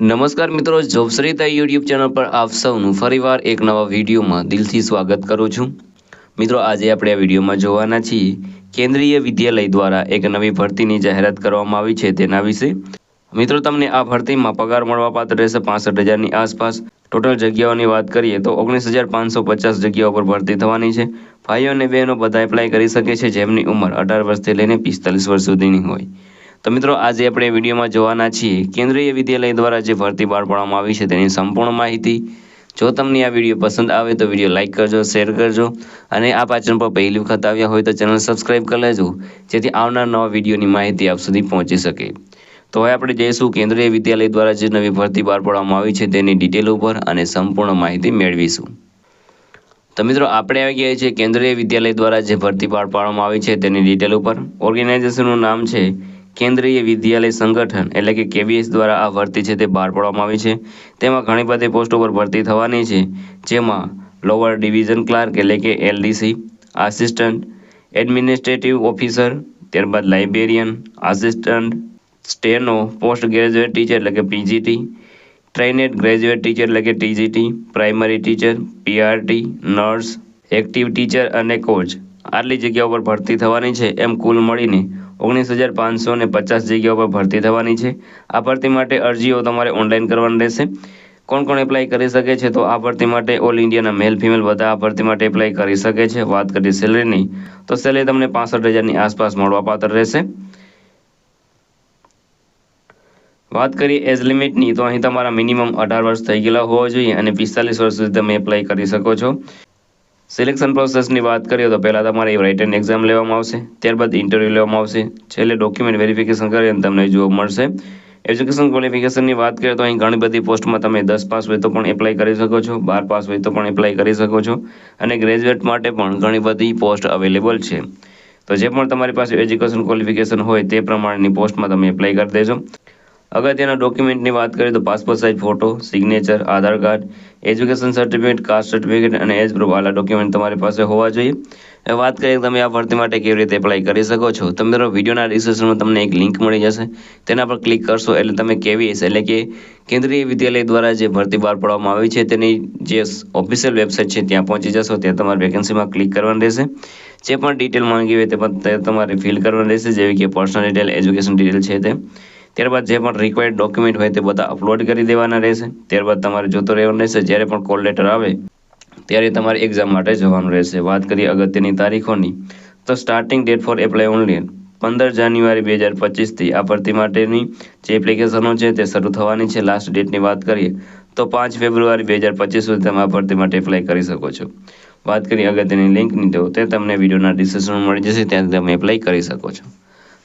નમસ્કાર મિત્રો જોબશ્રીતા YouTube channel પર આપ સૌનું ફરીવાર એક નવા વિડીયોમાં દિલથી સ્વાગત કરું છું. મિત્રો, આજે આપણે આ વિડીયોમાં જોવાના છીએ કેન્દ્રીય વિદ્યાલય દ્વારા એક નવી ભરતીની જાહેરાત કરવામાં આવી છે તેના વિશે. મિત્રો, તમને આ ભરતીમાં પગાર મળવાપાત્ર રહેશે પાસઠ હજારની આસપાસ. ટોટલ જગ્યાઓની વાત કરીએ તો ઓગણીસ હજાર પાંચસો પચાસ જગ્યાઓ પર ભરતી થવાની છે. ભાઈઓ અને બહેનો બધા એપ્લાય કરી શકે છે જેમની ઉંમર અઢાર વર્ષથી લઈને પિસ્તાલીસ વર્ષ સુધીની હોય. તો મિત્રો, આજે આપણે વિડીયોમાં જોવાના છીએ, કેન્દ્રીય વિદ્યાલય દ્વારા જે ભરતી બહાર પાડવામાં આવી છે તેની સંપૂર્ણ માહિતી. જો તમને આ વીડિયો પસંદ આવે તો વીડિયો લાઇક કરજો, શેર કરજો, અને આ પાચન પર પહેલી વખત આવ્યા હોય તો ચેનલ સબસ્ક્રાઈબ કરી લેજો, જેથી આવનાર નવા વિડીયોની માહિતી આપ સુધી પહોંચી શકે. તો હવે આપણે જઈશું કેન્દ્રીય વિદ્યાલય દ્વારા જે નવી ભરતી બહાર પાડવામાં આવી છે તેની ડિટેલ ઉપર અને સંપૂર્ણ માહિતી મેળવીશું. તો મિત્રો, આપણે આવી ગયા છીએ કેન્દ્રીય વિદ્યાલય દ્વારા જે ભરતી બહાર પાડવામાં આવી છે તેની ડિટેલ ઉપર. ઓર્ગેનાઇઝેશનનું નામ છે કેન્દ્રીય વિદ્યાલય સંગઠન, એટલે કે કેવીએસ દ્વારા આ ભરતી છે તે બહાર પાડવામાં આવી છે. તેમાં ઘણી બધી પોસ્ટો પર ભરતી થવાની છે, જેમાં લોઅર ડિવિઝન ક્લાર્ક એટલે કે એલડીસી આસિસ્ટન્ટ એડમિનિસ્ટ્રેટિવ ઓફિસર ત્યારબાદ librarian assistant steno post graduate teacher એટલે કે પીજીટી ટ્રેનેડ ગ્રેજ્યુએટ ટીચર એટલે કે TGT primary teacher PRT nurse active teacher અને કોચ આટલી જગ્યાઓ પર ભરતી થવાની છે, એમ કુલ મળીને ઓગણીસ હજાર પાંચસો ને પચાસ જગ્યાઓ પર ભરતી થવાની છે. આ ભરતી માટે અરજીઓ તમારે ઓનલાઈન કરવાની રહેશે. કોણ કોણ એપ્લાય કરી શકે છે તો આ ભરતી માટે ઓલ ઇન્ડિયાના મેલ ફિમેલ બધા આ ભરતી માટે એપ્લાય કરી શકે છે. વાત કરી સેલરીની તો સેલરી તમને પાસઠ હજારની આસપાસ મળવાપાત્ર રહેશે. વાત કરીએ એજ લિમિટની તો અહીં તમારા મિનિમમ અઢાર વર્ષ થઈ ગયેલા હોવા જોઈએ અને પિસ્તાલીસ વર્ષ સુધી તમે એપ્લાય કરી શકો છો. સિલેક્શન પ્રોસેસની વાત કરીએ તો પહેલાં તમારે રાઇટન એક્ઝામ લેવામાં આવશે, ત્યારબાદ ઇન્ટરવ્યૂ લેવામાં આવશે, છેલ્લે ડોક્યુમેન્ટ વેરિફિકેશન કરીને તમને જોબ મળશે. એજ્યુકેશન ક્વોલિફિકેશનની વાત કરીએ તો અહીં ઘણી બધી પોસ્ટમાં તમે દસ પાસ હોય તો પણ એપ્લાય કરી શકો છો, બાર પાસ હોય તો પણ એપ્લાય કરી શકો છો, અને ગ્રેજ્યુએટ માટે પણ ઘણી બધી પોસ્ટ અવેલેબલ છે. તો જે પણ તમારી પાસે એજ્યુકેશન ક્વોલિફિકેશન હોય તે પ્રમાણેની પોસ્ટમાં તમે એપ્લાય કરી દેજો. અગત્યના ડોક્યુમેન્ટની વાત કરીએ તો passport size photo signature Aadhaar card education certificate caste certificate અને એજ પ્રૂફ આલા ડોક્યુમેન્ટ તમારી પાસે હોવા જોઈએ. હવે વાત કરીએ તમે આ ભરતી માટે કેવી રીતે એપ્લાય કરી શકો છો. તમે વિડીયોના ડિસ્ક્રિપ્શનમાં તમને એક લિંક મળી જશે. તેના પર ક્લિક કરશો એટલે તમે કેવીએસ એટલે કે કેન્દ્રીય વિદ્યાલય દ્વારા જે ભરતી બહાર પાડવામાં આવી છે, તેની જે ઓફિશિયલ વેબસાઇટ છે, ત્યાં પહોંચી જશો. ત્યાં તમારે વેકેન્સીમાં ક્લિક કરવાનું રહેશે. જે પણ ડિટેલ માંગી હોય તે પણ તમારે ફિલ કરવાની રહેશે. જેવી કે પર્સનલ ડિટેલ એજ્યુકેશન ડિટેલ છે તે. ત્યારબાદ જે પણ રિક્વાયર્ડ ડોક્યુમેન્ટ હોય તે બધા અપલોડ કરી દેવાના રહેશે. ત્યારબાદ તમારે જોતો રહેવાનું રહેશે, જ્યારે પણ કોલ લેટર આવે, ત્યારે તમારે એક્ઝામ માટે જવાનું રહેશે. વાત કરીએ અગત્યની તારીખોની, તો starting date for apply only પંદર જાન્યુઆરી બે હજાર પચીસથી આ ભરતી માટેની જે એપ્લિકેશનો છે તે શરૂ થવાની છે. લાસ્ટ ડેટની વાત કરીએ, તો પાંચ ફેબ્રુઆરી બે હજાર પચીસ સુધી તમે આ ભરતી માટે એપ્લાય કરી શકો છો. વાત કરીએ અગત્યની લિંકની તો તે તમને વિડીયોના ડિસ્ક્રિપ્શનમાં મળી જશે, ત્યાંથી તમે એપ્લાય કરી શકો છો.